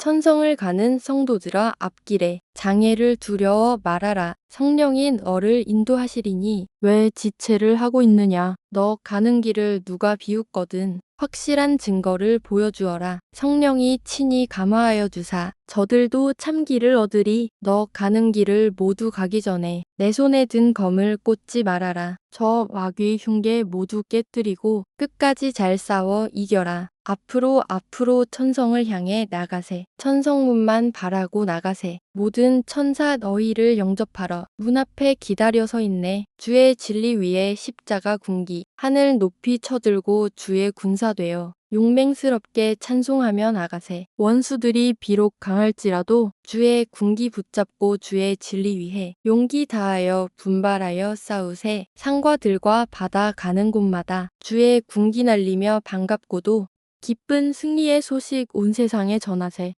천성을 가는 성도들아 앞길에 장애를 두려워 말하라. 성령인 너를 인도하시리니 왜 지체를 하고 있느냐. 너 가는 길을 누가 비웃거든. 확실한 증거를 보여주어라. 성령이 친히 감화하여 주사 저들도 참기를 얻으리. 너 가는 길을 모두 가기 전에 내 손에 든 검을 꽂지 말아라. 저 마귀 흉계 모두 깨뜨리고 끝까지 잘 싸워 이겨라. 앞으로 앞으로 천성을 향해 나가세. 천성문만 바라고 나가세. 모든 천사 너희를 영접하러 문 앞에 기다려 서 있네. 주의 진리 위에 십자가 군기 하늘 높이 쳐들고 주의 군사 되어 용맹스럽게 찬송하며 나가세. 원수들이 비록 강할지라도 주의 군기 붙잡고 주의 진리 위해 용기 다하여 분발하여 싸우세. 산과 들과 바다 가는 곳마다 주의 군기 날리며 반갑고도 기쁜 승리의 소식 온 세상에 전하세.